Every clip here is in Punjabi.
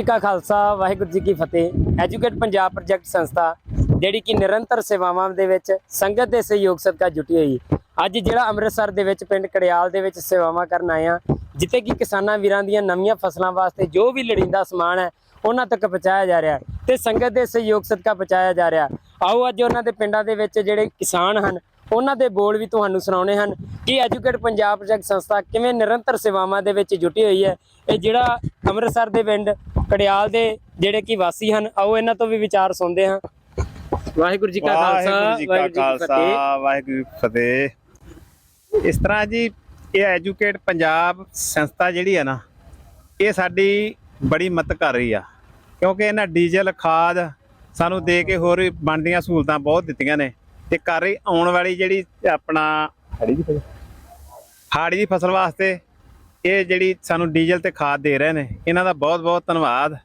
ਜੀ ਕਾ ਖਾਲਸਾ, ਵਾਹਿਗੁਰੂ ਜੀ ਕੀ ਫਤਿਹ। ਐਜੂਕੇਟ ਪੰਜਾਬ ਪ੍ਰੋਜੈਕਟ ਸੰਸਥਾ, ਜਿਹੜੀ ਕਿ ਨਿਰੰਤਰ ਸੇਵਾਵਾਂ ਦੇ ਵਿੱਚ ਸੰਗਤ ਦੇ ਸਹਿਯੋਗ ਸਦਕਾ ਜੁਟੀ ਹੋਈ। ਅੱਜ ਜਿਹੜਾ ਅੰਮ੍ਰਿਤਸਰ ਦੇ ਵਿੱਚ ਪਿੰਡ ਕੜਿਆਲ ਦੇ ਵਿੱਚ ਸੇਵਾਵਾਂ ਕਰਨ ਆਏ ਆ ਜਿੱਥੇ ਕਿ ਕਿਸਾਨਾਂ ਵੀਰਾਂ ਦੀਆਂ ਨਵੀਆਂ ਫਸਲਾਂ ਵਾਸਤੇ ਜੋ ਵੀ ਲੋੜੀਂਦਾ ਸਮਾਨ ਹੈ, ਉਹਨਾਂ ਤੱਕ ਪਹੁੰਚਾਇਆ ਜਾ ਰਿਹਾ ਹੈ ਤੇ ਸੰਗਤ ਦੇ ਸਹਿਯੋਗ ਸਦਕਾ ਪਹੁੰਚਾਇਆ ਜਾ ਰਿਹਾ ਆਓ ਅੱਜ ਉਹਨਾਂ ਦੇ ਪਿੰਡਾਂ ਦੇ ਵਿੱਚ ਜਿਹੜੇ ਕਿਸਾਨ ਹਨ ਉਹਨਾਂ ਦੇ ਬੋਲ ਵੀ ਤੁਹਾਨੂੰ ਸੁਣਾਉਣੇ ਹਨ ਕਿ ਐਜੂਕੇਟ ਪੰਜਾਬ ਪ੍ਰੋਜੈਕਟ ਸੰਸਥਾ ਕਿਵੇਂ ਨਿਰੰਤਰ ਸੇਵਾਵਾਂ ਦੇ ਵਿੱਚ ਜੁਟੀ ਹੋਈ ਹੈ। ਇਹ ਜਿਹੜਾ ਅੰਮ੍ਰਿਤਸਰ ਦੇ ਪਿੰਡ ਕੜਿਆਲ ਦੇ ਜਿਹੜੇ ਕਿ ਵਾਸੀ ਹਨ ਆਓ ਇਹਨਾਂ ਤੋਂ ਵੀ ਵਿਚਾਰ ਸੁਣਦੇ ਹਾਂ। ਵਾਹਿਗੁਰੂ ਜੀ ਕਾ ਖਾਲਸਾ ਵਾਹਿਗੁਰੂ ਜੀ ਕਾ ਵਾਹਿਗੁਰੂ ਫਤਿਹ ਖਾਲਸਾ ਵਾਹਿਗੁਰੂ ਜੀ ਕੀ ਫਤਿਹ। ਇਸ ਤਰ੍ਹਾਂ ਜੀ ਇਹ ਐਜੂਕੇਟ ਪੰਜਾਬ ਸੰਸਥਾ ਜਿਹੜੀ ਹੈ ਨਾ ਇਹ ਸਾਡੀ ਬੜੀ ਮਦਦ ਕਰ ਰਹੀ ਆ। ਕਿਉਂਕਿ ਇਹਨਾਂ ਡੀਜ਼ਲ ਖਾਦ ਸਾਨੂੰ ਦੇ ਕੇ ਹੋਰ ਬਣਦੀਆਂ ਸਹੂਲਤਾਂ ਬਹੁਤ ਦਿੱਤੀਆਂ ਨੇ। ਤੇ ਕਰ ਰਹੀ ਆਉਣ ਵਾਲੀ ਜਿਹੜੀ ਆਪਣਾ ਹਾੜੀ ਦੀ ਫਸਲ? ਹਾੜੀ ਦੀ ਫਸਲ ਵਾਸਤੇ ਇਹ ਜਿਹੜੀ ਸਾਨੂੰ ਡੀਜ਼ਲ ਤੇ ਖਾਦ ਦੇ ਰਹੇ ਨੇ ਇਹਨਾਂ ਦਾ ਬਹੁਤ ਬਹੁਤ ਧੰਨਵਾਦ।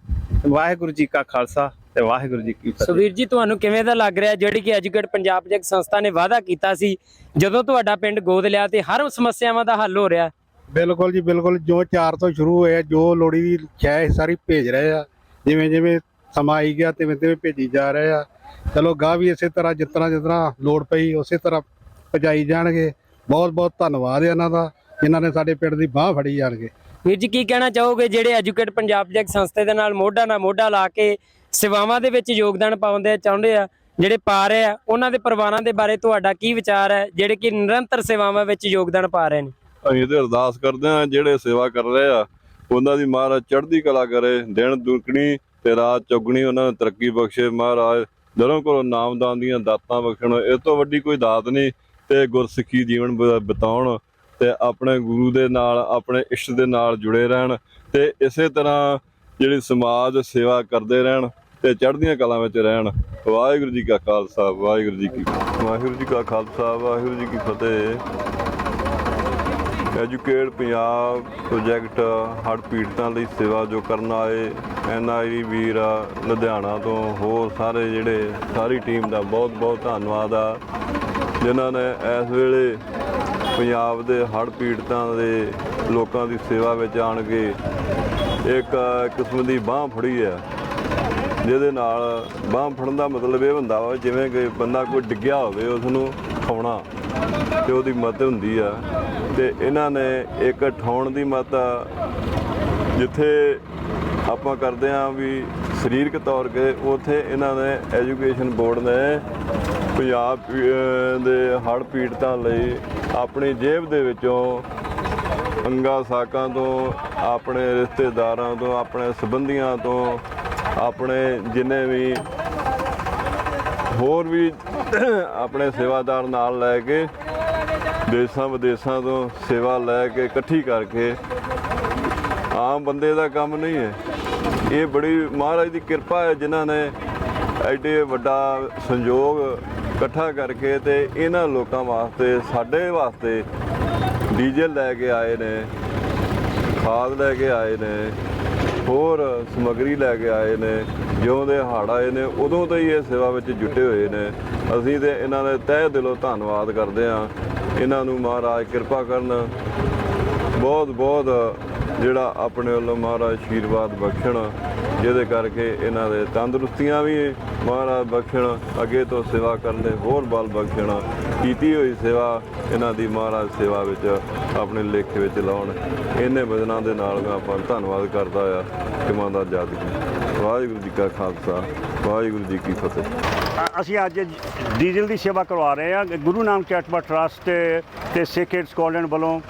ਵਾਹਿਗੁਰੂ ਜੀ ਕਾ ਖਾਲਸਾ ਤੇ ਵਾਹਿਗੁਰੂ ਜੀ ਕੀ ਫਤਿਹ। ਸੁਵੀਰ ਜੀ ਤੁਹਾਨੂੰ ਕਿਵੇਂ ਦਾ ਲੱਗ ਰਿਹਾ? ਜਿਹੜੀ ਕਿ ਐਜੂਕੇਟ ਪੰਜਾਬ ਪ੍ਰੋਜੈਕਟ ਸੰਸਥਾ ਨੇ ਵਾਅਦਾ ਕੀਤਾ ਸੀ ਜਦੋਂ ਤੁਹਾਡਾ ਪਿੰਡ ਗੋਦ ਲਿਆ ਤੇ ਹਰ ਸਮੱਸਿਆਵਾਂ ਦਾ ਹੱਲ ਹੋ ਰਿਹਾ। ਬਿਲਕੁਲ ਜੀ ਬਿਲਕੁਲ। ਜੋ 4 ਤੋਂ ਸ਼ੁਰੂ ਹੋਇਆ ਜੋ ਲੋੜੀ ਦੀ ਇਹ ਸਾਰੀ ਭੇਜ ਰਹੇ ਆ ਜਿਵੇਂ ਜਿਵੇਂ ਸਮਾਂ ਆਈ ਗਿਆ ਤਿਵੇਂ ਤਿਵੇਂ ਭੇਜੀ ਜਾ ਰਹੇ ਆ। ਚਲੋ ਗਾਹ ਵੀ ਇਸੇ ਤਰ੍ਹਾਂ ਜਿਸ ਤਰ੍ਹਾਂ ਜਿਸ ਤਰ੍ਹਾਂ ਲੋੜ ਪਈ ਉਸੇ ਤਰ੍ਹਾਂ ਪਹੁੰਚਾਈ ਜਾਣਗੇ। ਬਹੁਤ ਬਹੁਤ ਧੰਨਵਾਦ ਹੈ ਇਹਨਾਂ ਦਾ ਜਿਨ੍ਹਾਂ ਨੇ ਸਾਡੇ ਪਿੰਡ ਦੀ ਬਾਹ ਫੜੀ ਜਾਣਗੇ। ਵੀਰ ਜੀ ਕੀ ਕਹਿਣਾ ਚਾਹੋਗੇ ਜਿਹੜੇ ਐਜੂਕੇਟ ਪੰਜਾਬ ਪ੍ਰੋਜੈਕਟ ਸੰਸਥਾ ਦੇ ਨਾਲ ਮੋਢਾ ਨਾਲ ਮੋਢਾ ਲਾ ਕੇ ਸੇਵਾਵਾਂ ਦੇ ਵਿੱਚ ਯੋਗਦਾਨ ਪਾਉਂਦੇ ਚਾਹੁੰਦੇ ਆ ਜਿਹੜੇ ਪਾ ਰਹੇ ਆ ਉਹਨਾਂ ਦੇ ਪਰਿਵਾਰਾਂ ਦੇ ਬਾਰੇ ਤੁਹਾਡਾ ਕੀ ਵਿਚਾਰ ਹੈ ਜਿਹੜੇ ਕਿ ਨਿਰੰਤਰ ਸੇਵਾਵਾਂ ਵਿੱਚ ਯੋਗਦਾਨ ਪਾ ਰਹੇ ਨੇ? ਅਸੀਂ ਤੇ ਅਰਦਾਸ ਕਰਦੇ ਹਾਂ ਜਿਹੜੇ ਸੇਵਾ ਕਰ ਰਹੇ ਆ ਉਹਨਾਂ ਦੀ ਮਹਾਰਾਜ ਚੜ੍ਹਦੀ ਕਲਾ ਕਰੇ ਦਿਨ ਦੁਗਣੀ ਤੇ ਰਾਤ ਚੌਗਣੀ ਉਹਨਾਂ ਨੂੰ ਤਰੱਕੀ ਬਖਸ਼ੇ ਮਹਾਰਾਜ ਦਰੋਂ ਕੋਲੋਂ ਨਾਮਦਾਨ ਦੀਆਂ ਦਾਤਾਂ ਬਖਸ਼ਣ, ਇਹ ਤੋਂ ਵੱਡੀ ਕੋਈ ਦਾਤ ਨਹੀਂ ਤੇ ਗੁਰਸਿੱਖੀ ਜੀਵਨ ਬਿਤਾਉਣ ਤੇ ਆਪਣੇ ਗੁਰੂ ਦੇ ਨਾਲ, ਆਪਣੇ ਇਸ਼ਟ ਦੇ ਨਾਲ ਜੁੜੇ ਰਹਿਣ ਤੇ ਇਸੇ ਤਰ੍ਹਾਂ ਜਿਹੜੀ ਸਮਾਜ ਸੇਵਾ ਕਰਦੇ ਰਹਿਣ ਤੇ ਚੜ੍ਹਦੀਆਂ ਕਲਾਂ ਵਿੱਚ ਰਹਿਣ। ਵਾਹਿਗੁਰੂ ਜੀ ਕਾ ਖਾਲਸਾ, ਵਾਹਿਗੁਰੂ ਜੀ ਕੀ ਵਾਹਿਗੁਰੂ ਜੀ ਕਾ ਖਾਲਸਾ, ਵਾਹਿਗੁਰੂ ਜੀ ਕੀ ਫਤਿਹ। ਐਜੂਕੇਟ ਪੰਜਾਬ ਪ੍ਰੋਜੈਕਟ ਹੜ੍ਹ ਪੀੜਤਾਂ ਲਈ ਸੇਵਾ ਜੋ ਕਰਨ ਆਏ ਐਨਆਈ ਵੀਰ ਆ, ਲੁਧਿਆਣਾ ਤੋਂ ਹੋਰ ਸਾਰੇ ਜਿਹੜੇ ਸਾਰੀ ਟੀਮ ਦਾ ਬਹੁਤ ਬਹੁਤ ਧੰਨਵਾਦ ਆ। ਜਿਨ੍ਹਾਂ ਨੇ ਇਸ ਵੇਲੇ ਪੰਜਾਬ ਦੇ ਹੜ੍ਹ ਪੀੜਤਾਂ ਦੇ ਲੋਕਾਂ ਦੀ ਸੇਵਾ ਵਿੱਚ ਆਣ ਕੇ ਇੱਕ ਕਿਸਮ ਦੀ ਬਾਹ ਫੜੀ ਹੈ ਜਿਹਦੇ ਨਾਲ ਬਾਹ ਫੜਨ ਦਾ ਮਤਲਬ ਇਹ ਹੁੰਦਾ ਵਾ ਜਿਵੇਂ ਕਿ ਬੰਦਾ ਕੋਈ ਡਿੱਗਿਆ ਹੋਵੇ ਉਸ ਨੂੰ ਉਠਾਉਣਾ ਤੇ ਉਹਦੀ ਮਦਦ ਹੁੰਦੀ ਆ ਤੇ ਇਹਨਾਂ ਨੇ ਇੱਕ ਠਾਉਣ ਦੀ ਮਤ ਆ, ਜਿੱਥੇ ਆਪਾਂ ਕਰਦੇ ਆ ਵੀ ਸਰੀਰਕ ਤੌਰ ਤੇ ਉਥੇ ਇਹਨਾਂ ਨੇ ਐਜੂਕੇਸ਼ਨ ਬੋਰਡ ਨੇ ਪੰਜਾਬ ਦੇ ਹੜ੍ਹ ਪੀੜਤਾਂ ਲਈ ਆਪਣੀ ਜੇਬ ਦੇ ਵਿੱਚੋਂ ਅੰਗਾ ਸਾਕਾਂ ਤੋਂ ਆਪਣੇ ਰਿਸ਼ਤੇਦਾਰਾਂ ਤੋਂ ਆਪਣੇ ਸਬੰਧੀਆਂ ਤੋਂ ਆਪਣੇ ਜਿੰਨੇ ਵੀ ਹੋਰ ਵੀ ਆਪਣੇ ਸੇਵਾਦਾਰ ਨਾਲ ਲੈ ਕੇ ਦੇਸ਼ਾਂ ਵਿਦੇਸ਼ਾਂ ਤੋਂ ਸੇਵਾ ਲੈ ਕੇ ਇਕੱਠੀ ਕਰਕੇ ਆਮ ਬੰਦੇ ਦਾ ਕੰਮ ਨਹੀਂ ਹੈ। ਇਹ ਬੜੀ ਮਹਾਰਾਜ ਦੀ ਕਿਰਪਾ ਹੈ ਜਿਨ੍ਹਾਂ ਨੇ ਐਡੇ ਵੱਡਾ ਸੰਯੋਗ ਇਕੱਠਾ ਕਰਕੇ ਤੇ ਇਹਨਾਂ ਲੋਕਾਂ ਵਾਸਤੇ, ਸਾਡੇ ਵਾਸਤੇ ਡੀਜ਼ਲ ਲੈ ਕੇ ਆਏ ਨੇ, ਖਾਦ ਲੈ ਕੇ ਆਏ ਨੇ, ਹੋਰ ਸਮਗਰੀ ਲੈ ਕੇ ਆਏ ਨੇ। ਜਿਉਂ ਦੇ ਹੜ੍ਹ ਆਏ ਨੇ, ਉਦੋਂ ਤੋਂ ਹੀ ਇਹ ਸੇਵਾ ਵਿੱਚ ਜੁਟੇ ਹੋਏ ਨੇ। ਅਸੀਂ ਤੇ ਇਹਨਾਂ ਦੇ ਤਹਿ ਦਿਲੋਂ ਧੰਨਵਾਦ ਕਰਦੇ ਹਾਂ। ਇਹਨਾਂ ਨੂੰ ਮਹਾਰਾਜ ਕਿਰਪਾ ਕਰਨ। ਬਹੁਤ ਬਹੁਤ ਜਿਹੜਾ ਆਪਣੇ ਵੱਲੋਂ ਮਹਾਰਾਜ ਆਸ਼ੀਰਵਾਦ ਬਖਸ਼ਣ, ਜਿਹਦੇ ਕਰਕੇ ਇਹਨਾਂ ਦੇ ਤੰਦਰੁਸਤੀਆਂ ਵੀ ਮਹਾਰਾਜ ਬਖਸ਼ਣ, ਅੱਗੇ ਤੋਂ ਸੇਵਾ ਕਰਨ ਦੇ ਹੋਰ ਬਲ ਬਖਸ਼ਣ। ਕੀਤੀ ਹੋਈ ਸੇਵਾ ਇਹਨਾਂ ਦੀ ਮਹਾਰਾਜ ਸੇਵਾ ਵਿੱਚ ਆਪਣੇ ਲੇਖੇ ਵਿੱਚ ਲਾਉਣ। ਇਹਨੇ ਬਦਨਾਂ ਦੇ ਨਾਲ ਮੈਂ ਆਪਾਂ ਧੰਨਵਾਦ ਕਰਦਾ ਆ ਕਿਮਾਂ ਦਾ ਜਦ ਵਾਹਿਗੁਰੂ ਜੀ ਕਾ ਖਾਲਸਾ, ਵਾਹਿਗੁਰੂ ਜੀ ਕੀ ਫਤਿਹ। ਅ- ਅਸੀਂ ਅੱਜ ਡੀਜ਼ਲ ਦੀ ਸੇਵਾ ਕਰਵਾ ਰਹੇ ਹਾਂ, ਗੁਰੂ ਨਾਨਕ ਚੈਰੀਟੇਬਲ ਟਰਸਟ ਤੇ ਸੇਕਰਡ ਸਕਾਲੈਂਡ ਵੱਲੋਂ।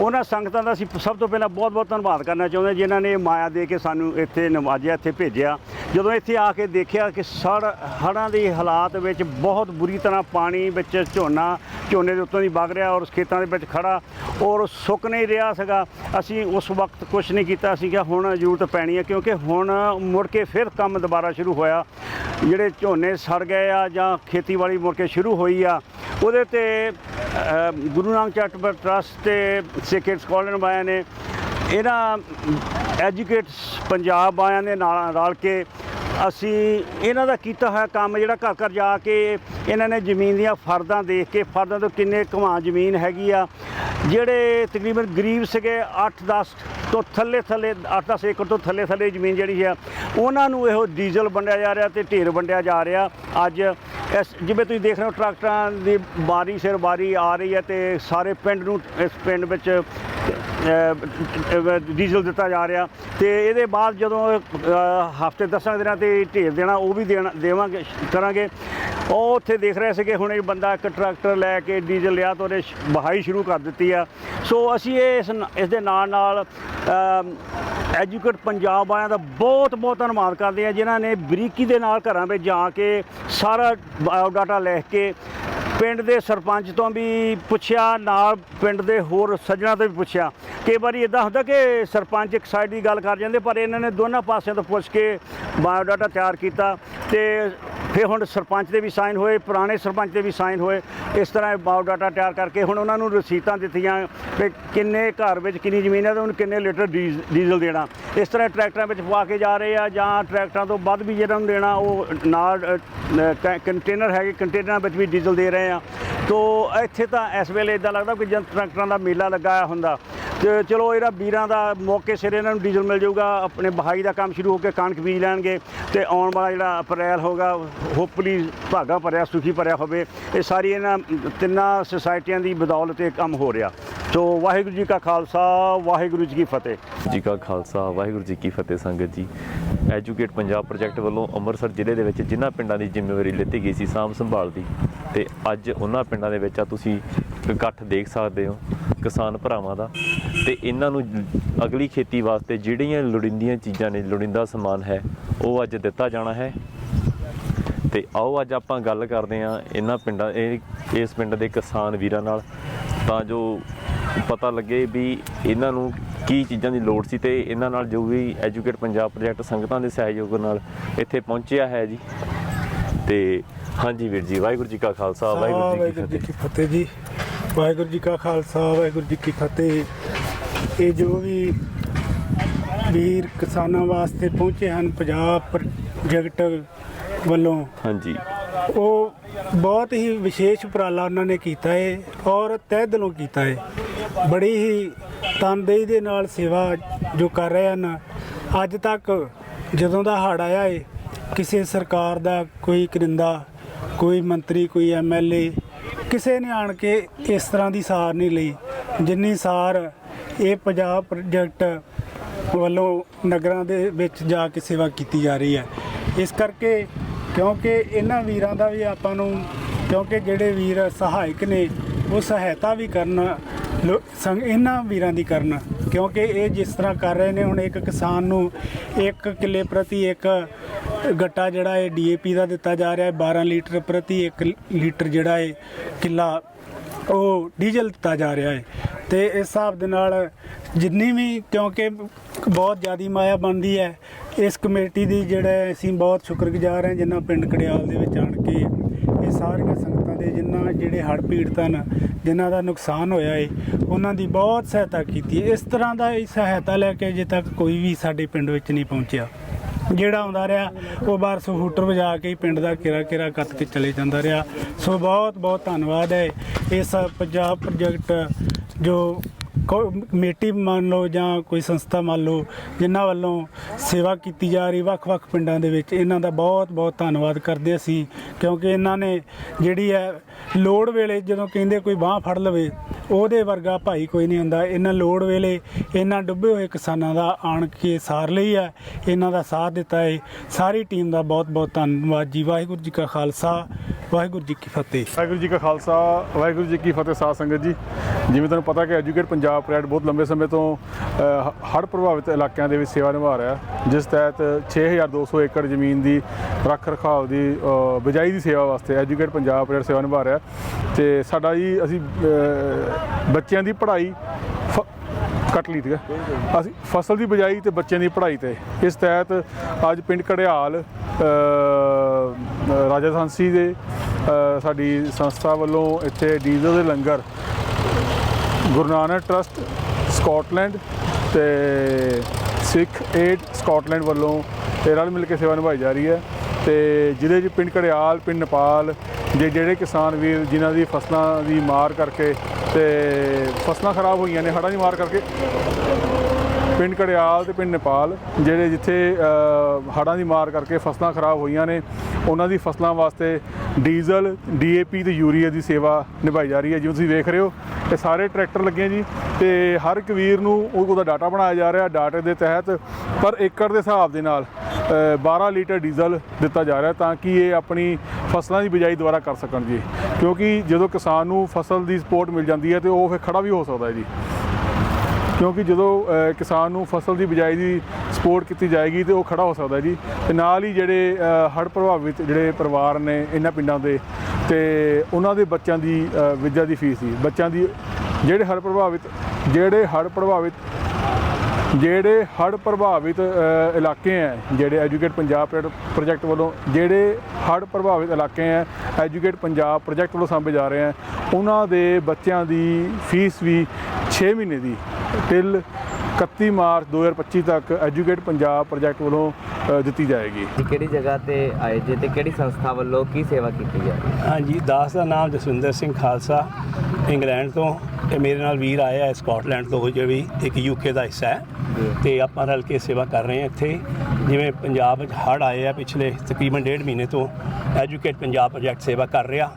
ਉਹਨਾਂ ਸੰਗਤਾਂ ਦਾ ਅਸੀਂ ਸਭ ਤੋਂ ਪਹਿਲਾਂ ਬਹੁਤ-ਬਹੁਤ ਧੰਨਵਾਦ ਕਰਨਾ ਚਾਹੁੰਦੇ ਹਾਂ, ਜਿਨ੍ਹਾਂ ਨੇ ਮਾਇਆ ਦੇ ਕੇ ਸਾਨੂੰ ਇੱਥੇ ਨਵਾਜਿਆ, ਇੱਥੇ ਭੇਜਿਆ। ਜਦੋਂ ਇੱਥੇ ਆ ਕੇ ਦੇਖਿਆ ਕਿ ਸੜ ਹੜ੍ਹਾਂ ਦੀ ਹਾਲਾਤ ਵਿੱਚ ਬਹੁਤ ਬੁਰੀ ਤਰ੍ਹਾਂ ਪਾਣੀ ਵਿੱਚ ਝੋਨਾ, ਝੋਨੇ ਦੇ ਉੱਤੋਂ ਦੀ ਵਗ ਰਿਹਾ ਔਰ ਖੇਤਾਂ ਦੇ ਵਿੱਚ ਖੜਾ ਔਰ ਸੁੱਕ ਨਹੀਂ ਰਿਹਾ ਸੀਗਾ। ਅਸੀਂ ਉਸ ਵਕਤ ਕੁਝ ਨਹੀਂ ਕੀਤਾ ਸੀਗਾ। ਹੁਣ ਜ਼ਰੂਰਤ ਪੈਣੀ ਹੈ ਕਿਉਂਕਿ ਹੁਣ ਮੁੜ ਕੇ ਫਿਰ ਕੰਮ ਦੁਬਾਰਾ ਸ਼ੁਰੂ ਹੋਇਆ। ਜਿਹੜੇ ਝੋਨੇ ਸੜ ਗਏ ਆ ਜਾਂ ਖੇਤੀਬਾੜੀ ਮੁੜ ਕੇ ਸ਼ੁਰੂ ਹੋਈ ਆ, ਉਹਦੇ ਤੇ ਗੁਰੂ ਨਾਨਕ ਚੈਰੀਟੇਬਲ ਟਰਸਟ ਤੇ ਸੇਕਰਡ ਸਕਾਲਰ ਵਾਲਿਆਂ ਨੇ ਇਹਨਾਂ ਐਜੂਕੇਟਸ ਪੰਜਾਬ ਵਾਲਿਆਂ ਦੇ ਨਾਲ ਰਲ ਕੇ ਅਸੀਂ ਇਹਨਾਂ ਦਾ ਕੀਤਾ ਹੋਇਆ ਕੰਮ ਜਿਹੜਾ ਘਰ ਘਰ ਜਾ ਕੇ ਇਹਨਾਂ ਨੇ ਜ਼ਮੀਨ ਦੀਆਂ ਫਰਦਾਂ ਦੇਖ ਕੇ ਫਰਦਾਂ ਤੋਂ ਕਿੰਨੇ ਘਮਾਂ ਜ਼ਮੀਨ ਹੈਗੀ ਆ। ਜਿਹੜੇ ਤਕਰੀਬਨ ਗਰੀਬ ਸੀਗੇ 8-10 ਤੋਂ ਥੱਲੇ ਥੱਲੇ 8-10 ਏਕੜ ਤੋਂ ਥੱਲੇ ਥੱਲੇ ਜ਼ਮੀਨ ਜਿਹੜੀ ਹੈ, ਉਹਨਾਂ ਨੂੰ ਇਹੋ ਡੀਜ਼ਲ ਵੰਡਿਆ ਜਾ ਰਿਹਾ ਤੇ ਢੇਰ ਵੰਡਿਆ ਜਾ ਰਿਹਾ। ਅੱਜ ਇਸ ਜਿਵੇਂ ਤੁਸੀਂ ਦੇਖ ਰਹੇ ਹੋ, ਟਰੈਕਟਰਾਂ ਦੀ ਬਾਰੀ ਸਿਰ ਬਾਰੀ ਆ ਰਹੀ ਹੈ ਤੇ ਸਾਰੇ ਪਿੰਡ ਨੂੰ ਇਸ ਪਿੰਡ ਵਿੱਚ ਡੀਜ਼ਲ ਦਿੱਤਾ ਜਾ ਰਿਹਾ। ਤੇ ਇਹਦੇ ਬਾਅਦ ਜਦੋਂ ਹਫ਼ਤੇ 10 ਦਿਨਾਂ ਤੇ ਢੇਰ ਦੇਣਾ, ਉਹ ਵੀ ਦੇਣਾ, ਦੇਵਾਂਗੇ, ਕਰਾਂਗੇ। ਉਹ ਉੱਥੇ ਦੇਖ ਰਹੇ ਸੀਗੇ, ਹੁਣ ਇਹ ਬੰਦਾ ਇੱਕ ਟਰੈਕਟਰ ਲੈ ਕੇ ਡੀਜ਼ਲ ਲਿਆ ਤਾਂ ਉਹਨੇ ਬਹਾਈ ਸ਼ੁਰੂ ਕਰ ਦਿੱਤੀ ਆ। ਸੋ ਅਸੀਂ ਇਹ ਇਸ ਇਸ ਦੇ ਨਾਲ ਨਾਲ ਐਜੂਕੇਟ ਪੰਜਾਬ ਵਾਲਿਆਂ ਦਾ ਬਹੁਤ ਬਹੁਤ ਧੰਨਵਾਦ ਕਰਦੇ ਆ ਜਿਨ੍ਹਾਂ ਨੇ ਬਰੀਕੀ ਦੇ ਨਾਲ ਘਰਾਂ ਵਿੱਚ ਜਾ ਕੇ ਸਾਰਾ ਬਾਇਓਡਾਟਾ ਲੈ ਕੇ ਪਿੰਡ ਦੇ ਸਰਪੰਚ ਤੋਂ ਵੀ ਪੁੱਛਿਆ, ਨਾਲ ਪਿੰਡ ਦੇ ਹੋਰ ਸੱਜਣਾ ਤੋਂ ਵੀ ਪੁੱਛਿਆ। ਕਈ ਵਾਰੀ ਇਦਾਂ ਹੁੰਦਾ ਕਿ ਸਰਪੰਚ ਇੱਕ ਸਾਈਡ ਦੀ ਗੱਲ ਕਰ ਜਾਂਦੇ, ਪਰ ਇਹਨਾਂ ਨੇ ਦੋਨਾਂ ਪਾਸਿਆਂ ਤੋਂ ਪੁੱਛ ਕੇ ਬਾਇਓਡਾਟਾ ਤਿਆਰ ਕੀਤਾ ਤੇ ਫਿਰ ਹੁਣ ਸਰਪੰਚ ਦੇ ਵੀ ਸਾਈਨ ਹੋਏ, ਪੁਰਾਣੇ ਸਰਪੰਚ ਦੇ ਵੀ ਸਾਈਨ ਹੋਏ। ਇਸ ਤਰ੍ਹਾਂ ਬਾਇਓਡਾਟਾ ਤਿਆਰ ਕਰਕੇ ਹੁਣ ਉਹਨਾਂ ਨੂੰ ਰਸੀਦਾਂ ਦਿੱਤੀਆਂ ਕਿ ਕਿੰਨੇ ਘਰ ਵਿੱਚ ਕਿੰਨੀ ਜ਼ਮੀਨ ਹੈ ਤੇ ਉਹਨੂੰ ਕਿੰਨੇ ਲੀਟਰ ਡੀਜ਼- ਡੀਜ਼ਲ ਦੇਣਾ। ਇਸ ਤਰ੍ਹਾਂ ਟਰੈਕਟਰਾਂ ਵਿੱਚ ਪਵਾ ਕੇ ਜਾ ਰਹੇ ਆ ਜਾਂ ਟਰੈਕਟਰਾਂ ਤੋਂ ਵੱਧ ਵੀ ਜਿਹੜਾ ਨੂੰ ਦੇਣਾ, ਉਹ ਨਾਲ ਕ- ਕੰਟੇਨਰ ਹੈਗੇ, ਕੰਟੇਨਰਾਂ ਵਿੱਚ ਵੀ ਡੀਜ਼ਲ ਦੇ ਰਹੇ ਆ ਤੋ ਇੱਥੇ ਤਾਂ ਇਸ ਵੇਲੇ ਇਦਾਂ ਲੱਗਦਾ ਕਿ ਜਨ ਟਰੈਕਟਰਾਂ ਦਾ ਮੇਲਾ ਲੱਗਾ ਹੁੰਦਾ। ਤੇ ਚਲੋ ਇਹਦਾ ਵੀਰਾਂ ਦਾ ਮੌਕੇ ਸਿਰ ਇਹਨਾਂ ਨੂੰ ਡੀਜ਼ਲ ਮਿਲ ਜਾਊਗਾ। ਆਪਣੇ ਬਹਾਈ ਦਾ ਕੰਮ ਸ਼ੁਰੂ ਹੋ ਕੇ ਕਣਕ ਬੀਜ ਲੈਣਗੇ ਤੇ ਆਉਣ ਵਾਲਾ ਜਿਹੜਾ ਅਪ੍ਰੈਲ ਹੋਗਾ ਹੋਪਲੀ ਭਾਗਾ ਭਰਿਆ ਸੁਖੀ ਭਰਿਆ ਹੋਵੇ, ਇਹ ਸਾਰੀ ਇਹਨਾਂ ਤਿੰਨਾਂ ਸੁਸਾਇਟੀਆਂ ਦੀ ਬਦੌਲਤ ਇਹ ਕੰਮ ਹੋ ਰਿਹਾ। ਸੋ ਵਾਹਿਗੁਰੂ ਜੀ ਕਾ ਖਾਲਸਾ, ਵਾਹਿਗੁਰੂ ਜੀ ਕੀ ਫਤਿਹ। ਜੀ ਕਾ ਖਾਲਸਾ, ਵਾਹਿਗੁਰੂ ਜੀ ਕੀ ਫਤਿਹ ਸੰਗਤ ਜੀ। ਐਜੂਕੇਟ ਪੰਜਾਬ ਪ੍ਰੋਜੈਕਟ ਵੱਲੋਂ ਅੰਮ੍ਰਿਤਸਰ ਜ਼ਿਲ੍ਹੇ ਦੇ ਵਿੱਚ ਜਿਨ੍ਹਾਂ ਪਿੰਡਾਂ ਦੀ ਜ਼ਿੰਮੇਵਾਰੀ ਲਿੱਤੀ ਗਈ ਸੀ ਸਾਂਭ ਸੰਭਾਲ ਦੀ, ਤੇ ਅੱਜ ਉਹਨਾਂ ਪਿੰਡਾਂ ਦੇ ਵਿੱਚ ਆ ਤੁਸੀਂ ਇਕੱਠ ਦੇਖ ਸਕਦੇ ਹੋ ਕਿਸਾਨ ਭਰਾਵਾਂ ਦਾ, ਤੇ ਇਹਨਾਂ ਨੂੰ ਅਗਲੀ ਖੇਤੀ ਵਾਸਤੇ ਜਿਹੜੀਆਂ ਲੋੜੀਂਦੀਆਂ ਚੀਜ਼ਾਂ ਨੇ, ਲੋੜੀਂਦਾ ਸਮਾਨ ਹੈ, ਉਹ ਅੱਜ ਦਿੱਤਾ ਜਾਣਾ ਹੈ। ਤੇ ਆਓ ਅੱਜ ਆਪਾਂ ਗੱਲ ਕਰਦੇ ਹਾਂ ਇਹਨਾਂ ਪਿੰਡਾਂ, ਇਹ ਇਸ ਪਿੰਡ ਦੇ ਕਿਸਾਨ ਵੀਰਾਂ ਨਾਲ, ਤਾਂ ਜੋ ਪਤਾ ਲੱਗੇ ਵੀ ਇਹਨਾਂ ਨੂੰ ਕੀ ਚੀਜ਼ਾਂ ਦੀ ਲੋੜ ਸੀ ਤੇ ਇਹਨਾਂ ਨਾਲ ਜੋ ਵੀ ਐਜੂਕੇਟ ਪੰਜਾਬ ਪ੍ਰੋਜੈਕਟ ਸੰਗਤਾਂ ਦੇ ਸਹਿਯੋਗ ਨਾਲ ਇੱਥੇ ਪਹੁੰਚਿਆ ਹੈ ਜੀ। ਤੇ ਹਾਂਜੀ ਵੀਰ ਜੀ ਵਾਹਿਗੁਰੂ ਜੀ ਕਾ ਖਾਲਸਾ ਵਾਹਿਗੁਰੂ ਜੀ ਕੀ ਫਤਿਹ। ਜੀ। ਵਾਹਿਗੁਰੂ ਜੀ ਕਾ ਖਾਲਸਾ ਵਾਹਿਗੁਰੂ ਜੀ ਕੀ ਫਤਿਹ। ਇਹ ਜੋ ਵੀ ਵੀਰ ਕਿਸਾਨਾਂ ਵਾਸਤੇ ਪਹੁੰਚੇ ਹਨ ਪੰਜਾਬ ਪ੍ਰੋਜੈਕਟ ਵੱਲੋਂ ਹਾਂਜੀ। ਉਹ ਬਹੁਤ ਹੀ ਵਿਸ਼ੇਸ਼ ਉਪਰਾਲਾ ਉਹਨਾਂ ਨੇ ਕੀਤਾ ਹੈ ਔਰ ਤਹਿ ਦਿਲੋਂ ਕੀਤਾ ਹੈ ਬੜੀ ਹੀ ਤਨਦੇਹੀ ਦੇ ਨਾਲ ਸੇਵਾ ਜੋ ਕਰ ਰਹੇ ਹਨ, ਅੱਜ ਤੱਕ ਜਦੋਂ ਦਾ ਹੜ੍ਹ ਆਇਆ ਹੈ ਕਿਸੇ ਸਰਕਾਰ ਦਾ ਕੋਈ ਕਰਿੰਦਾ, ਕੋਈ ਮੰਤਰੀ, ਕੋਈ ਐਮਐਲਏ ਕਿਸੇ ਨੇ ਆਣ ਕੇ ਇਸ ਤਰ੍ਹਾਂ ਦੀ ਸਾਰ ਨਹੀਂ ਲਈ। ਜਿੰਨੀ ਸਾਰ ਇਹ ਪੰਜਾਬ ਪ੍ਰੋਜੈਕਟ ਵੱਲੋਂ ਨਗਰਾਂ ਦੇ ਵਿੱਚ ਜਾ ਕੇ ਸੇਵਾ ਕੀਤੀ ਜਾ ਰਹੀ ਹੈ। ਇਸ ਕਰਕੇ ਕਿਉਂਕਿ ਇਹਨਾਂ ਵੀਰਾਂ ਦਾ ਵੀ ਆਪਾਂ ਨੂੰ, ਕਿਉਂਕਿ ਜਿਹੜੇ ਵੀਰ ਸਹਾਇਕ ਨੇ, ਉਹ ਸਹਾਇਤਾ ਵੀ ਕਰਨ ਲੋ- ਸੰਗ ਇਹਨਾਂ ਵੀਰਾਂ ਦੀ ਕਰਨ, ਕਿਉਂਕਿ ਇਹ ਜਿਸ ਤਰ੍ਹਾਂ ਕਰ ਰਹੇ ਨੇ, ਹੁਣ ਇੱਕ ਕਿਸਾਨ ਨੂੰ ਇੱਕ ਕਿੱਲੇ ਪ੍ਰਤੀ ਇੱਕ ਗੱਟਾ ਜਿਹੜਾ ਹੈ ਡੀਏਪੀ ਦਾ ਦਿੱਤਾ ਜਾ ਰਿਹਾ ਹੈ 12 ਲੀਟਰ ਪ੍ਰਤੀ 1 ਲੀਟਰ ਜਿਹੜਾ ਹੈ ਕਿੱਲਾ ਉਹ ਡੀਜ਼ਲ ਦਿੱਤਾ ਜਾ ਰਿਹਾ ਹੈ। ਤੇ ਇਸ ਹਿਸਾਬ ਦੇ ਨਾਲ ਜਿੰਨੀ ਵੀ, ਕਿਉਂਕਿ ਬਹੁਤ ਜ਼ਿਆਦੀ ਮਾਇਆ ਬਣਦੀ ਹੈ, ਇਸ ਕਮੇਟੀ ਦੀ ਜਿਹੜਾ ਅਸੀਂ ਬਹੁਤ ਸ਼ੁਕਰਗੁਜ਼ਾਰ ਹਾਂ ਜਿਨ੍ਹਾਂ ਪਿੰਡ ਕੜਿਆਲ ਦੇ ਵਿੱਚ ਆਣ ਕੇ ਇਹ ਸਾਰੀਆਂ ਜਿਨ੍ਹਾਂ ਜਿਹੜੇ ਹੜ੍ਹ ਪੀੜਤ ਹਨ ਜਿਨ੍ਹਾਂ ਦਾ ਨੁਕਸਾਨ ਹੋਇਆ ਏ, ਉਹਨਾਂ ਦੀ ਬਹੁਤ ਸਹਾਇਤਾ ਕੀਤੀ ਹੈ ਇਸ ਤਰ੍ਹਾਂ ਦਾ ਇਹ ਸਹਾਇਤਾ ਲੈ ਕੇ ਅਜੇ ਤੱਕ ਕੋਈ ਵੀ ਸਾਡੇ ਪਿੰਡ ਵਿੱਚ ਨਹੀਂ ਪਹੁੰਚਿਆ। ਜਿਹੜਾ ਆਉਂਦਾ ਰਿਹਾ, ਉਹ ਬਾਹਰ ਸਕੂਟਰ ਵਜਾ ਕੇ ਹੀ ਪਿੰਡ ਦਾ ਕਿਰਾ ਕਿਰਾ ਕੱਤ ਕੇ ਚਲੇ ਜਾਂਦਾ ਰਿਹਾ। ਸੋ ਬਹੁਤ ਬਹੁਤ ਧੰਨਵਾਦ ਹੈ ਇਸ ਪੰਜਾਬ ਪ੍ਰੋਜੈਕਟ ਜੋ ਕੋ- ਕਮੇਟੀ ਮੰਨ ਲਓ ਜਾਂ ਕੋਈ ਸੰਸਥਾ ਮੰਨ ਲਓ, ਜਿਨ੍ਹਾਂ ਵੱਲੋਂ ਸੇਵਾ ਕੀਤੀ ਜਾ ਰਹੀ ਵੱਖ-ਵੱਖ ਪਿੰਡਾਂ ਦੇ ਵਿੱਚ, ਇਹਨਾਂ ਦਾ ਬਹੁਤ-ਬਹੁਤ ਧੰਨਵਾਦ ਕਰਦੇ ਅਸੀਂ। ਕਿਉਂਕਿ ਇਹਨਾਂ ਨੇ ਜਿਹੜੀ ਹੈ ਲੋੜ ਵੇਲੇ ਜਦੋਂ ਕਹਿੰਦੇ ਕੋਈ ਬਾਹ ਫੜ ਲਵੇ, ਉਹਦੇ ਵਰਗਾ ਭਾਈ ਕੋਈ ਨਹੀਂ ਹੁੰਦਾ। ਇਹਨਾਂ ਲੋੜ ਵੇਲੇ ਇਹਨਾਂ ਡੁੱਬੇ ਹੋਏ ਕਿਸਾਨਾਂ ਦਾ ਆਣ ਕੇ ਸਾਰ ਲਈ ਆ ਇਹਨਾਂ ਦਾ ਸਾਥ ਦਿੱਤਾ ਹੈ ਸਾਰੀ ਟੀਮ ਦਾ ਬਹੁਤ-ਬਹੁਤ ਧੰਨਵਾਦ ਜੀ। ਵਾਹਿਗੁਰੂ ਜੀ ਕਾ ਖਾਲਸਾ। ਵਾਹਿਗੁਰੂ ਜੀ ਕੀ ਫਤਿਹ। ਵਾਹਿਗੁਰੂ ਜੀ ਕਾ ਖਾਲਸਾ ਵਾਹਿਗੁਰੂ ਜੀ ਕੀ ਫਤਿਹ ਸਾਧ ਸੰਗਤ ਜੀ। ਜਿਵੇਂ ਤੁਹਾਨੂੰ ਪਤਾ ਕਿ ਐਜੂਕੇਟ ਪੰਜਾਬ ਪ੍ਰੋਜੈਕਟ ਬਹੁਤ ਲੰਬੇ ਸਮੇਂ ਤੋਂ ਹੜ੍ਹ ਪ੍ਰਭਾਵਿਤ ਇਲਾਕਿਆਂ ਦੇ ਵਿੱਚ ਸੇਵਾ ਨਿਭਾ ਰਿਹਾ ਜਿਸ ਤਹਿਤ 6200 ਏਕੜ ਜ਼ਮੀਨ ਦੀ ਰੱਖ ਰਖਾਵ ਦੀ ਬਿਜਾਈ ਦੀ ਸੇਵਾ ਵਾਸਤੇ ਐਜੂਕੇਟ ਪੰਜਾਬ ਪ੍ਰੋਜੈਕਟ ਸੇਵਾ ਨਿਭਾ ਰਿਹਾ ਤੇ ਸਾਡਾ ਜੀ ਅਸੀਂ ਬੱਚਿਆਂ ਦੀ ਪੜ੍ਹਾਈ ਫ- ਕੱਟ ਲਈ ਸੀਗਾ ਅਸੀਂ ਫਸਲ ਦੀ ਬਿਜਾਈ ਤੇ ਬੱਚਿਆਂ ਦੀ ਪੜ੍ਹਾਈ ਤੇ। ਇਸ ਤਹਿਤ ਅੱਜ ਪਿੰਡ ਕੜਿਆਲ ਅ, ਰਾਜਾ ਸਾਂਸੀ ਦੇ ਸਾਡੀ ਸੰਸਥਾ ਵੱਲੋਂ ਇੱਥੇ ਡੀਜ਼ਲ ਦੇ ਲੰਗਰ, ਗੁਰੂ ਨਾਨਕ ਟਰਸਟ ਸਕਾਟਲੈਂਡ ਤੇ ਸਿੱਖ ਏਡ ਸਕਾਟਲੈਂਡ ਵੱਲੋਂ ਤੇ ਰਲ ਮਿਲ ਕੇ ਸੇਵਾ ਨਿਭਾਈ ਜਾ ਰਹੀ ਹੈ ਤੇ ਜਿਹਦੇ 'ਚ ਪਿੰਡ ਘੜਿਆਲ, ਪਿੰਡ ਨੇਪਾਲ ਜੇ ਜਿਹੜੇ ਕਿਸਾਨ ਵੀਰ ਜਿਨ੍ਹਾਂ ਦੀ ਫਸਲਾਂ ਦੀ ਮਾਰ ਕਰਕੇ ਤੇ ਫਸਲਾਂ ਖਰਾਬ ਹੋਈਆਂ ਨੇ, ਹੜ੍ਹਾਂ ਦੀ ਮਾਰ ਕਰਕੇ ਪਿੰਡ ਕੜਿਆਲ ਤੇ ਪਿੰਡ ਨੇਪਾਲ ਜਿਹੜੇ ਜਿੱਥੇ ਹੜ੍ਹਾਂ ਦੀ ਮਾਰ ਕਰਕੇ ਫਸਲਾਂ ਖਰਾਬ ਹੋਈਆਂ ਨੇ, ਉਹਨਾਂ ਦੀ ਫਸਲਾਂ ਵਾਸਤੇ ਡੀਜ਼ਲ ਡੀਏਪੀ ਤੇ ਯੂਰੀਆ ਦੀ ਸੇਵਾ ਨਿਭਾਈ ਜਾ ਰਹੀ ਹੈ। ਜਿਵੇਂ ਤੁਸੀਂ ਵੇਖ ਰਹੇ ਹੋ ਇਹ ਸਾਰੇ ਟਰੈਕਟਰ ਲੱਗੇ ਜੀ ਤੇ ਹਰ ਇੱਕ ਵੀਰ ਨੂੰ ਉਹਦਾ ਡਾਟਾ ਬਣਾਇਆ ਜਾ ਰਿਹਾ ਡਾਟੇ ਦੇ ਤਹਿਤ ਪਰ ਏਕੜ ਦੇ ਹਿਸਾਬ ਦੇ ਨਾਲ ਅ, 12 ਲੀਟਰ ਡੀਜ਼ਲ ਦਿੱਤਾ ਜਾ ਰਿਹਾ ਤਾਂ ਕਿ ਇਹ ਆਪਣੀ ਫਸਲਾਂ ਦੀ ਬਿਜਾਈ ਦੁਆਰਾ ਕਰ ਸਕਣ ਜੀ। ਕਿਉਂਕਿ ਜਦੋਂ ਕਿਸਾਨ ਨੂੰ ਫਸਲ ਦੀ ਸਪੋਰਟ ਮਿਲ ਜਾਂਦੀ ਹੈ ਤੇ ਉਹ ਫਿਰ ਖੜਾ ਵੀ ਹੋ ਸਕਦਾ ਹੈ ਜੀ। ਕਿਉਂਕਿ ਜਦੋਂ ਕਿਸਾਨ ਨੂੰ ਫਸਲ ਦੀ ਬਿਜਾਈ ਦੀ ਸਪੋਰਟ ਕੀਤੀ ਜਾਏਗੀ ਤੇ ਉਹ ਖੜਾ ਹੋ ਸਕਦਾ ਜੀ। ਤੇ ਨਾਲ ਹੀ ਜਿਹੜੇ ਹੜ੍ਹ ਪ੍ਰਭਾਵਿਤ ਜਿਹੜੇ ਪਰਿਵਾਰ ਨੇ ਇਹਨਾਂ ਪਿੰਡਾਂ ਦੇ ਤੇ ਉਹਨਾਂ ਦੇ ਬੱਚਿਆਂ ਦੀ ਅ, ਦੀ ਫੀਸ ਸੀ ਬੱਚਿਆਂ ਦੀ ਜਿਹੜੇ ਹੜ੍ਹ ਪ੍ਰਭਾਵਿਤ ਜਿਹੜੇ ਹੜ੍ਹ ਪ੍ਰਭਾਵਿਤ ਜਿਹੜੇ ਹੜ੍ਹ ਪ੍ਰਭਾਵਿਤ ਇਲਾਕੇ ਹੈ ਜਿਹੜੇ ਐਜੂਕੇਟ ਪੰਜਾਬ ਪ੍ਰੋ- ਪ੍ਰੋਜੈਕਟ ਵੱਲੋਂ ਜਿਹੜੇ ਹੜ੍ਹ ਪ੍ਰਭਾਵਿਤ ਇਲਾਕੇ ਹੈ ਐਜੂਕੇਟ ਪੰਜਾਬ ਪ੍ਰੋਜੈਕਟ ਵੱਲੋਂ ਸਾਂਭੇ ਜਾ ਰਹੇ ਹੈ ਉਹਨਾਂ ਦੇ ਬੱਚਿਆਂ ਦੀ ਫੀਸ ਵੀ 6 ਮਹੀਨੇ ਦੀ ਟਿਲ 31 ਮਾਰਚ 2025 ਤੱਕ ਐਜੂਕੇਟ ਪੰਜਾਬ ਪ੍ਰੋਜੈਕਟ ਵੱਲੋਂ ਦਿੱਤੀ ਜਾਏਗੀ। ਕਿਹੜੀ ਜਗ੍ਹਾ ਤੇ ਆਏ ਜੇ ਤੇ ਕਿਹੜੀ ਸੰਸਥਾ ਵੱਲੋਂ ਕੀ ਸੇਵਾ ਕੀਤੀ ਜਾ ਰਹੀ ਹੈ ਹਾਂਜੀ ਦਾਸ ਦਾ ਨਾਮ ਜਸਵਿੰਦਰ ਸਿੰਘ ਖਾਲਸਾ ਇੰਗਲੈਂਡ ਤੋਂ। ਤੇ ਮੇਰੇ ਨਾਲ ਵੀਰ ਆਇਆ ਹੈ ਸਕਾਟਲੈਂਡ ਤੋਂ ਜੋ ਵੀ ਇੱਕ ਯੂਕੇ ਦਾ ਹਿੱਸਾ ਹੈ। ਤੇ ਆਪਾਂ ਰਲ ਕੇ ਸੇਵਾ ਕਰ ਰਹੇ ਹਾਂ ਇੱਥੇ। ਜਿਵੇਂ ਪੰਜਾਬ ਵਿੱਚ ਹੜ੍ਹ ਆਏ ਆ ਪਿਛਲੇ ਤਕਰੀਬਨ ਡੇਢ ਮਹੀਨੇ ਤੋਂ ਐਜੂਕੇਟ ਪੰਜਾਬ ਪ੍ਰੋਜੈਕਟ ਸੇਵਾ ਕਰ ਰਿਹਾ।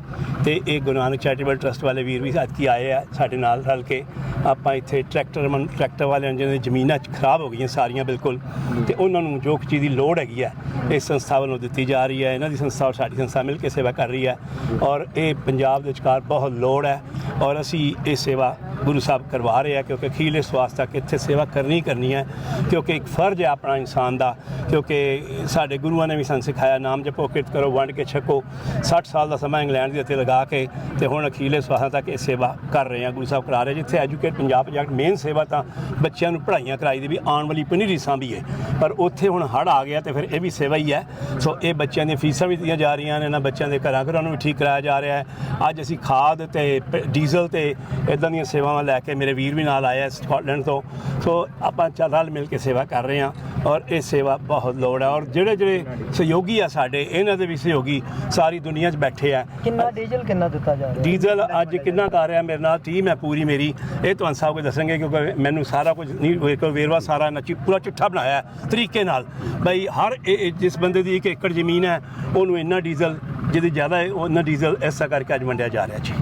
ਤੇ ਇਹ ਗੁਰੂ ਨਾਨਕ ਚੈਰੀਟੇਬਲ ਟਰਸਟ ਵਾਲੇ ਵੀਰ ਵੀ ਕੀ ਆਏ ਆ ਸਾਡੇ ਨਾਲ ਰਲ ਕੇ ਆਪਾਂ ਇੱਥੇ ਟਰੈਕਟਰ ਮਨ ਟਰੈਕਟਰ ਵਾਲਿਆਂ ਜਿਹਨਾਂ ਦੀ ਜ਼ਮੀਨਾਂ ਚ ਖਰਾਬ ਹੋ ਗਈਆਂ ਸਾਰੀਆਂ ਬਿਲਕੁਲ ਤੇ ਉਹਨਾਂ ਨੂੰ ਜੋ ਚੀਜ਼ ਦੀ ਲੋੜ ਹੈਗੀ ਹੈ ਇਸ ਸੰਸਥਾ ਵੱਲੋਂ ਦਿੱਤੀ ਜਾ ਰਹੀ ਹੈ। ਇਹਨਾਂ ਦੀ ਸੰਸਥਾ ਔਰ ਸਾਡੀ ਸੰਸਥਾ ਮਿਲ ਕੇ ਸੇਵਾ ਕਰ ਰਹੀ ਹੈ। ਔਰ ਇਹ ਪੰਜਾਬ ਦੇ ਵਿਚਕਾਰ ਬਹੁਤ ਲੋੜ ਹੈ। ਔਰ ਅਸੀਂ ਇਹ ਸੇਵਾ ਗੁਰੂ ਸਾਹਿਬ ਕਰਵਾ ਰਹੇ ਆ, ਕਿਉਂਕਿ ਅਖੀਰਲੇ ਸਵਾਸ ਤੱਕ ਇੱਥੇ ਸੇਵਾ ਕਰਨੀ ਕਰਨੀ ਹੈ, ਕਿਉਂਕਿ ਇੱਕ ਫਰਜ਼ ਹੈ ਆਪਣਾ ਇਨਸਾਨ ਦਾ, ਕਿਉਂਕਿ ਸਾਡੇ ਗੁਰੂਆਂ ਨੇ ਵੀ ਸਾਨੂੰ ਸਿਖਾਇਆ, ਨਾਮ ਜਪੋ, ਕਿਰਤ ਕਰੋ, ਵੰਡ ਕੇ ਛਕੋ 60 ਸਾਲ ਦਾ ਸਮਾਂ ਇੰਗਲੈਂਡ ਦੇ ਉੱਤੇ ਲਗਾ ਕੇ ਤੇ ਹੁਣ ਅਖੀਰਲੇ ਸਵਾਸਾਂ ਤੱਕ ਇਹ ਸੇਵਾ ਕਰ ਰਹੇ ਆ, ਗੁਰੂ ਸਾਹਿਬ ਕਰਾ ਰਹੇ ਜਿੱਥੇ ਐਜੂਕੇਟ ਪੰਜਾਬ ਪ੍ਰੋਜੈਕਟ ਮੇਨ ਸੇਵਾ ਤਾਂ ਬੱਚਿਆਂ ਨੂੰ ਪੜ੍ਹਾਈਆਂ ਕਰਾਈ ਦੀ ਵੀ ਆਉਣ ਵਾਲੀ ਪਨੀਰੀ ਹੈ, ਪਰ ਉੱਥੇ ਹੁਣ ਹੜ ਆ ਗਿਆ ਤੇ ਫਿਰ ਇਹ ਵੀ ਸੇਵਾ ਹੀ ਹੈ, ਸੋ ਇਹ ਬੱਚਿਆਂ ਦੀਆਂ ਫੀਸਾਂ ਵੀ ਦਿੱਤੀਆਂ ਜਾ ਰਹੀਆਂ ਨੇ, ਇਹਨਾਂ ਬੱਚਿਆਂ ਦੇ ਘਰਾਂ ਘਰਾਂ ਨੂੰ ਵੀ ਠੀਕ ਕਰਾਇਆ ਜਾ ਰਿਹਾ ਹੈ, ਅੱਜ ਅਸੀਂ ਖਾਦ ਤੇ, ਪ- ਡੀਜ਼ਲ ਤੇ ਇਦਾਂ ਦੀਆਂ ਸੇਵਾ ਸੇਵਾਵਾਂ ਲੈ ਕੇ ਮੇਰੇ ਵੀਰ ਵੀ ਨਾਲ ਆਏ ਆ ਸਕਾਟਲੈਂਡ ਤੋਂ। ਸੋ ਆਪਾਂ ਚੱਲ ਰਲ ਮਿਲ ਕੇ ਸੇਵਾ ਕਰ ਰਹੇ ਹਾਂ ਔਰ ਇਹ ਸੇਵਾ ਬਹੁਤ ਲੋੜ ਹੈ ਔਰ ਜਿਹੜੇ ਜਿਹੜੇ ਸਹਿਯੋਗੀ ਆ ਸਾਡੇ ਇਹਨਾਂ ਦੇ ਵੀ ਸਹਿਯੋਗੀ ਸਾਰੀ ਦੁਨੀਆ 'ਚ ਬੈਠੇ ਆ। ਕਿੰਨਾ ਡੀਜ਼ਲ ਕਿੰਨਾ ਦਿੱਤਾ ਜਾ ਰਿਹਾ? ਡੀਜ਼ਲ ਅੱਜ ਕਿੰਨਾ ਕਰ ਰਿਹਾ ਮੇਰੇ ਨਾਲ ਟੀਮ ਹੈ ਪੂਰੀ ਮੇਰੀ। ਇਹ ਤੁਹਾਨੂੰ ਸਭ ਕੁਝ ਦੱਸਣਗੇ ਕਿਉਂਕਿ ਮੈਨੂੰ ਸਾਰਾ ਕੁਝ ਨਹੀਂ ਕੋਈ ਵੇਰਵਾ ਸਾਰਾ ਨੱਚੀ ਪੂਰਾ ਚਿੱਠਾ ਬਣਾਇਆ ਤਰੀਕੇ ਨਾਲ। ਬਈ ਹਰ ਜਿਸ ਬੰਦੇ ਦੀ ਇੱਕ ਏਕੜ ਜ਼ਮੀਨ ਹੈ ਉਹਨੂੰ ਇੰਨਾ ਡੀਜ਼ਲ ਜਿਹਦੀ ਜ਼ਿਆਦਾ ਹੈ ਉਹਨਾਂ ਡੀਜ਼ਲ ਐਸਾ ਕਰਕੇ ਅੱਜ ਵੰਡਿਆ ਜਾ ਰਿਹਾ ਜੀ।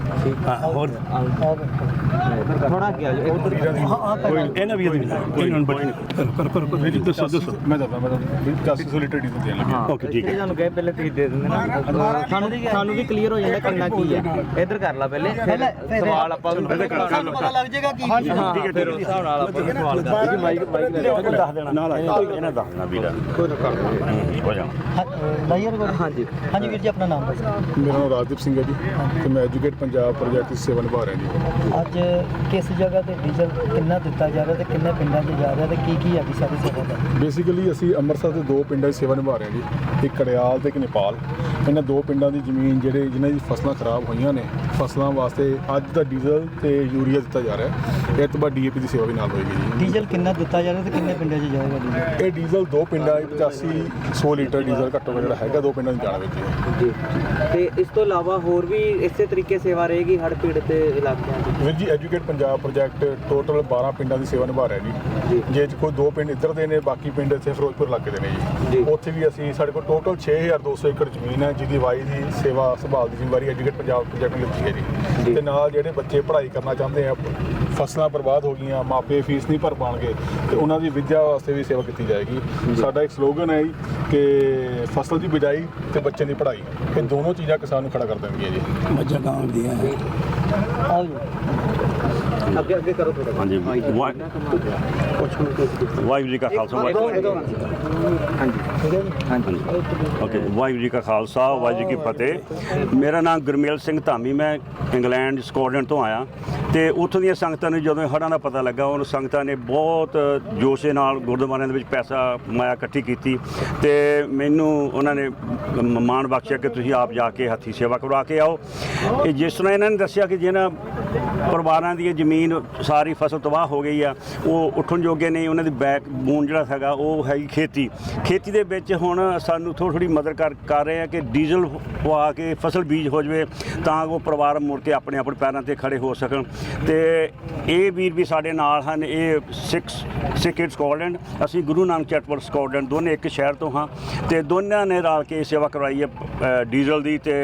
ਹਾਂ ਹੋਰ? ਥੋੜਾ ਅੱਗੇ ਆ ਜਾਓ ਇਹਨਾਂ ਵੀ ਇਹਨਾਂ ਨੂੰ ਬੜੀ ਕਰੋ ਕਰੋ ਕਰੋ। ਦੱਸੋ ਦੱਸੋ। ਮੈਂ ਦੱਸਦਾ ਮੈਂ ਦੱਸਦਾ। 8500 ਲੀਟਰ ਡੀਜ਼ਲ ਦੇਣ ਲੱਗੇ। ਓਕੇ ਠੀਕ ਹੈ। ਤੁਹਾਨੂੰ ਕਹੇ ਪਹਿਲੇ ਤੁਸੀਂ ਦੇ ਦਿੰਦੇ ਨਾ। ਸਾਨੂੰ ਸਾਨੂੰ ਵੀ ਕਲੀਅਰ ਹੋ ਜਾਂਦਾ ਕਿੰਨਾ ਕੀ ਹੈ। ਇੱਧਰ ਕਰ ਲਾ ਪਹਿਲੇ। ਫਿਰ ਸਵਾਲ ਆਪਾਂ ਪਹਿਲੇ ਕਰ ਸਾਨੂੰ ਪਤਾ ਲੱਗ ਜਾਏਗਾ ਕੀ ਹਾਂ। ਠੀਕ ਹੈ ਫਿਰ ਉਸ ਹਿਸਾਬ ਨਾਲ ਆਪਾਂ ਸਵਾਲ ਕਰਾਂਗੇ। ਮਾਈਕ ਮਾਈਕ ਦੱਸ ਦੇਣਾ। ਨਾਲ ਇਹਨਾਂ ਦੱਸ ਦੇਣਾ ਵੀਰ। ਹੋ ਜਾ ਹਾਂਜੀ। ਹਾਂਜੀ ਵੀਰ ਜੀ ਆਪਣਾ ਨਾਮ। ਦੱਸੋ ਮੇਰਾ ਨਾਮ ਰਾਜਦੀਪ ਸਿੰਘ ਹੈ ਜੀ ਤੇ ਮੈਂ ਐਜੂਕੇਟ ਪੰਜਾਬ ਪ੍ਰੋਜੈਕਟ ਦੀ ਸੇਵਾ ਨਿਭਾ ਰਿਹਾ ਜੀ। ਅੱਜ ਕਿਸ ਜਗ੍ਹਾ ਤੇ ਡੀਜ਼ਲ ਕਿੰਨਾ ਦਿੱਤਾ ਜਾ ਰਿਹਾ ਤੇ ਕਿੰਨੇ ਪਿੰਡਾਂ 'ਚ ਜਾ ਰਿਹਾ ਤੇ ਕੀ ਕੀ ਹੈਗੀ ਸਾਰੀ ਸੇਵਾ ਦਾ? ਬੇਸਿਕਲੀ ਅਸੀਂ ਅੰਮ੍ਰਿਤਸਰ ਦੇ ਦੋ ਪਿੰਡਾਂ ਦੀ ਸੇਵਾ ਨਿਭਾ ਰਹੇ ਹਾਂ ਜੀ। ਇੱਕ ਕੜਿਆਲ ਤੇ ਇੱਕ ਨੇਪਾਲ। ਇਹਨਾਂ ਦੋ ਪਿੰਡਾਂ ਦੀ ਜ਼ਮੀਨ ਜਿਹੜੇ ਜਿਨ੍ਹਾਂ ਦੀ ਫਸਲਾਂ ਖਰਾਬ ਹੋਈਆਂ ਨੇ ਫਸਲਾਂ ਵਾਸਤੇ ਅੱਜ ਦਾ ਡੀਜ਼ਲ ਤੇ ਯੂਰੀਆ ਦਿੱਤਾ ਜਾ ਰਿਹਾ ਹੈ। ਇਹ ਤੋਂ ਬਾਅਦ ਡੀਏਪੀ ਦੀ ਸੇਵਾ ਵੀ ਨਾਲ ਹੋਏਗੀ ਜੀ। ਡੀਜ਼ਲ ਕਿੰਨਾ ਦਿੱਤਾ ਜਾ ਰਿਹਾ ਤੇ ਕਿੰਨੇ ਪਿੰਡਾਂ 'ਚ ਜਾਏਗਾ ਡੀਜ਼ਲ? ਇਹ ਡੀਜ਼ਲ ਦੋ ਪਿੰਡਾਂ 85 100 ਲੀਟਰ ਡੀਜ਼ਲ ਘੱਟੋ ਘੱਟ ਜਿਹੜਾ ਹੈਗਾ ਦੋ ਪਿੰਡਾਂ ਨੂੰ ਜਾਣਾ ਵਿੱਚ ਜੀ। ਤੇ ਇਸ ਤੋਂ ਇਲਾਵਾ ਹੋਰ ਵੀ ਇਸੇ ਤਰੀਕੇ ਸੇਵਾ ਰਹੇਗੀ ਹੜ੍ਹ ਪੀੜਤ ਇਲਾਕਿਆਂ 'ਚ ਵੀਰ ਜੀ ਐਜੂਕੇਟ ਪੰਜਾਬ ਪ੍ਰੋਜੈਕਟ ਟੋਟਲ 12 ਪਿੰਡਾਂ ਦੀ ਸੇਵਾ ਨਿਭਾ ਰਿਹਾ ਜੀ। ਜੇ। ਕੋਈ ਦੋ ਪਿੰਡ ਇੱਧਰ ਦੇ ਨੇ ਬਾਕੀ ਪਿੰਡ ਇੱਥੇ ਫਿਰੋਜ਼ਪੁਰ ਇਲਾਕੇ ਦੇ ਨੇ ਜੀ। ਉੱਥੇ ਵੀ ਅਸੀਂ ਸਾਡੇ ਕੋਲ ਟੋਟਲ 6200 ਏਕੜ ਜ਼ਮੀਨ ਹੈ ਜਿਹਦੀ ਵਾਈ ਦੀ ਸੇਵਾ ਸੰਭਾਲ ਦੀ ਜ਼ਿੰਮੇਵਾਰੀ ਐਜੂਕੇਟ ਪੰਜਾਬ ਪ੍ਰੋਜੈਕਟ ਨੂੰ ਲਿੱਤੀ ਹੈ ਜੀ। ਤੇ ਨਾਲ ਜਿਹੜੇ ਬੱਚੇ ਪੜ੍ਹਾਈ ਕਰਨਾ ਚਾਹੁੰਦੇ ਆ ਫਸਲਾਂ ਬਰਬਾਦ ਹੋ ਗਈਆਂ ਮਾਪੇ ਫੀਸ ਨਹੀਂ ਭਰ ਪਾਣਗੇ ਤੇ ਉਹਨਾਂ ਦੀ ਵਿੱਦਿਆ ਵਾਸਤੇ ਵੀ ਸੇਵਾ ਕੀਤੀ ਜਾਏਗੀ। ਸਾਡਾ ਇੱਕ ਸਲੋਗਨ ਹੈ ਜੀ ਕਿ ਫਸਲ ਦੀ ਬਿਜਾਈ ਤੇ ਬੱਚੇ ਦੀ ਪੜ੍ਹਾਈ ਇਹ ਦੋਨੋਂ ਚੀਜ਼ਾਂ ਕਿਸਾਨ ਨੂੰ ਖੜਾ ਕਰ ਦੇਣਗੀਆਂ ਜੀ। ਮੱਝਾਂ ਗਾਂ ਦੀਆਂ। ਆਓ ਜੀ ਅੱਗੇ ਅੱਗੇ ਕਰੋ ਥੋੜਾ ਹਾਂਜੀ। ਵਾਹਿ- ਵਾਹਿਗੁਰੂ ਜੀ ਕਾ ਖਾਲਸਾ ਵਾਹਿਗੁਰੂ ਹਾਂਜੀ। ਓਕੇ ਵਾਹਿਗੁਰੂ ਜੀ ਕਾ ਖਾਲਸਾ ਵਾਹਿਗੁਰੂ ਜੀ ਕੀ ਫਤਿਹ। ਮੇਰਾ ਨਾਮ ਗੁਰਮੇਲ ਸਿੰਘ ਧਾਮੀ ਮੈਂ ਇੰਗਲੈਂਡ ਸਕਾਟਲੈਂਡ ਤੋਂ ਆਇਆ। ਤੇ ਉੱਥੋਂ ਦੀਆਂ ਸੰਗਤਾਂ ਨੂੰ ਜਦੋਂ ਹੜ੍ਹਾਂ ਦਾ ਪਤਾ ਲੱਗਾ ਉਹਨਾਂ ਸੰਗਤਾਂ ਨੇ ਬਹੁਤ ਜੋਸ਼ ਨਾਲ ਗੁਰਦੁਆਰਿਆਂ ਦੇ ਵਿੱਚ ਪੈਸਾ ਮਾਇਆ ਇਕੱਠੀ ਕੀਤੀ। ਤੇ ਮੈਨੂੰ ਉਹਨਾਂ ਨੇ ਮ- ਮਾਣ ਬਖਸ਼ਿਆ ਕਿ ਤੁਸੀਂ ਆਪ ਜਾ ਕੇ ਹੱਥੀ ਸੇਵਾ ਕਰਵਾ ਕੇ ਆਓ। ਇਹ ਜਿਸ ਤਰ੍ਹਾਂ ਇਹਨਾਂ ਨੇ ਦੱਸਿਆ ਕਿ ਜਿਹਨਾਂ ਪਰਿਵਾਰਾਂ ਦੀ ਇਹ ਜ਼ਮੀਨ ਸਾਰੀ ਫਸਲ ਤਬਾਹ ਹੋ ਗਈ ਆ। ਉਹ ਉੱਠਣ ਜੋਗੇ ਨਹੀਂ ਉਹਨਾਂ ਦੀ ਬੈਕ ਬੋਨ ਜਿਹੜਾ ਹੈਗਾ ਉਹ ਹੈਗੀ ਖੇਤੀ। ਖੇਤੀ ਦੇ ਵਿੱਚ ਹੁਣ ਸਾਨੂੰ ਥੋੜ੍ਹੀ ਥੋੜ੍ਹੀ ਮਦਦ ਕਰ ਕਰ ਰਹੇ ਆ ਕਿ ਡੀਜ਼ਲ ਪਵਾ ਕੇ ਫਸਲ ਬੀਜ ਹੋ ਜਵੇ ਤਾਂ ਉਹ ਪਰਿਵਾਰ ਮੁੜ ਕੇ ਆਪਣੇ ਆਪਣੇ ਪੈਰਾਂ ਤੇ ਖੜੇ ਹੋ ਸਕਣ। ਤੇ ਇਹ ਵੀਰ ਵੀ ਸਾਡੇ ਨਾਲ ਹਨ ਇਹ ਸਿੱਖ ਏਡ ਸਕਾਟਲੈਂਡ ਅਸੀਂ ਗੁਰੂ ਨਾਨਕ ਚੈਰੀਟੇਬਲ ਸਕਾਟਲੈਂਡ ਦੋਨੇ ਇੱਕ ਸ਼ਹਿਰ ਤੋਂ ਹਾਂ ਤੇ ਦੋਨਾਂ ਨੇ ਰਲ ਕੇ ਸੇਵਾ ਕਰਵਾਈ ਹੈ ਡੀਜ਼ਲ ਦੀ ਤੇ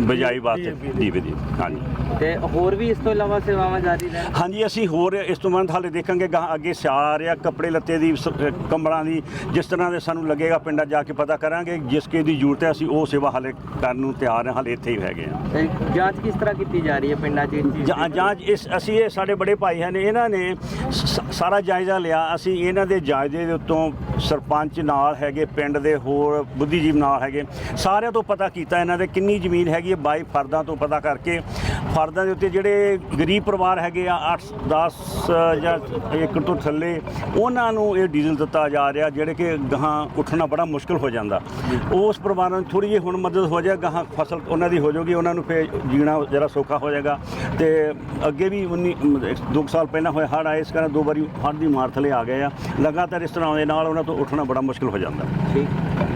ਬਜਾਈ ਵਾਸਤੇ। ਦੀਵੇ ਦੀ ਹਾਂਜੀ। ਤੇ ਹੋਰ ਵੀ ਇਸ ਤੋਂ ਇਲਾਵਾ ਸੇਵਾਵਾਂ ਜਾਰੀ ਰਹਿਣ ਹਾਂਜੀ ਅਸੀਂ ਹੋਰ ਇਸ ਤੋਂ ਬਾਅਦ ਹਾਲੇ ਦੇਖਾਂਗੇ ਗਾਹਾਂ ਅੱਗੇ ਸਿਆਲ ਆ ਰਿਹਾ ਕੱਪੜੇ ਲੱਤੇ ਦੀ ਸ- ਕੰਬਲਾਂ ਦੀ ਜਿਸ ਤਰ੍ਹਾਂ ਦੇ ਸਾਨੂੰ ਲੱਗੇਗਾ ਪਿੰਡਾਂ ਜਾ ਕੇ ਪਤਾ ਕਰਾਂਗੇ ਜਿਸ ਕੇ ਦੀ ਜ਼ਰੂਰਤ ਹੈ ਅਸੀਂ ਉਹ ਸੇਵਾ ਹਾਲੇ ਕਰਨ ਨੂੰ ਤਿਆਰ ਹਾਂ ਹਾਲੇ ਇੱਥੇ ਹੀ ਹੈਗੇ ਹਾਂ ਤੇ ਜਾਂਚ ਕਿਸ ਤਰ੍ਹਾਂ ਕੀਤੀ ਜਾ ਰਹੀ ਹੈ ਪਿੰਡਾਂ 'ਚ ਇਸ ਚੀਜ਼ ਦੀ? ਜਾਂ ਜਾਂਚ ਇਸ ਅਸੀਂ ਇਹ ਸਾਡੇ ਬੜੇ ਭਾਈ ਹਨ ਇਹਨਾਂ ਨੇ ਸ- ਸਾਰਾ ਜਾਇਜ਼ਾ ਲਿਆ ਅਸੀਂ ਇਹਨਾਂ ਦੇ ਜਾਇਜ਼ੇ ਦੇ ਉੱਤੋਂ ਸਰਪੰਚ ਨਾਲ ਹੈਗੇ ਪਿੰਡ ਦੇ ਹੋਰ ਬੁੱਧੀਜੀਵ ਨਾਲ ਹੈਗੇ ਸਾਰਿਆਂ ਤੋਂ ਪਤਾ ਕੀਤਾ ਇਹਨਾਂ ਦੇ ਕਿੰਨੀ ਜ਼ਮੀਨ ਹੈਗੀ ਹੈ ਬਾਈ ਫਰਦਾਂ ਤੋਂ ਪਤਾ ਕਰਕੇ ਫਰਦਾਂ ਦੇ ਉੱਤੇ ਜਿਹੜੇ ਗਰੀਬ ਪਰਿਵਾਰ ਹੈਗੇ ਆ 8 10 ਜਾਂ ਏਕੜ ਤੋਂ ਥੱਲੇ, ਉਹਨਾਂ ਨੂੰ ਇਹ ਡੀਜ਼ਲ ਦਿੱਤਾ ਜਾ ਰਿਹਾ, ਜਿਹੜੇ ਕਿ ਗਾਹਾਂ ਉੱਠਣਾ ਬੜਾ ਮੁਸ਼ਕਲ ਹੋ ਜਾਂਦਾ। ਉਸ ਪਰਿਵਾਰਾਂ ਨੂੰ ਥੋੜੀ ਜਿਹੀ ਹੁਣ ਮਦਦ ਹੋ ਜਾਏ ਗਾਹਾਂ ਫਸਲ ਉਹਨਾਂ ਦੀ ਹੋ ਜਾਊਗੀ, ਉਹਨਾਂ ਨੂੰ ਫੇਰ ਜੀਣਾ ਜਰਾ ਸੌਖਾ ਹੋ ਜਾਏਗਾ। ਤੇ ਅੱਗੇ ਵੀ 19 ਦੋ ਕੁ ਸਾਲ ਪਹਿਲਾਂ ਹੋਏ ਹੜ੍ਹ ਆਏ, ਇਸ ਕਾਰਨ ਦੋ ਵਾਰੀ ਹੜ੍ਹ ਦੀ ਮਾਰ ਥਲੇ ਆ ਗਏ ਆ। ਲਗਾਤਾਰ ਇਸ ਤਰ੍ਹਾਂ ਦੇ ਨਾਲ ਉਹਨਾਂ ਤੋਂ ਉੱਠਣਾ ਬੜਾ ਮੁਸ਼ਕਲ ਹੋ ਜਾਂਦਾ। ਠੀਕ।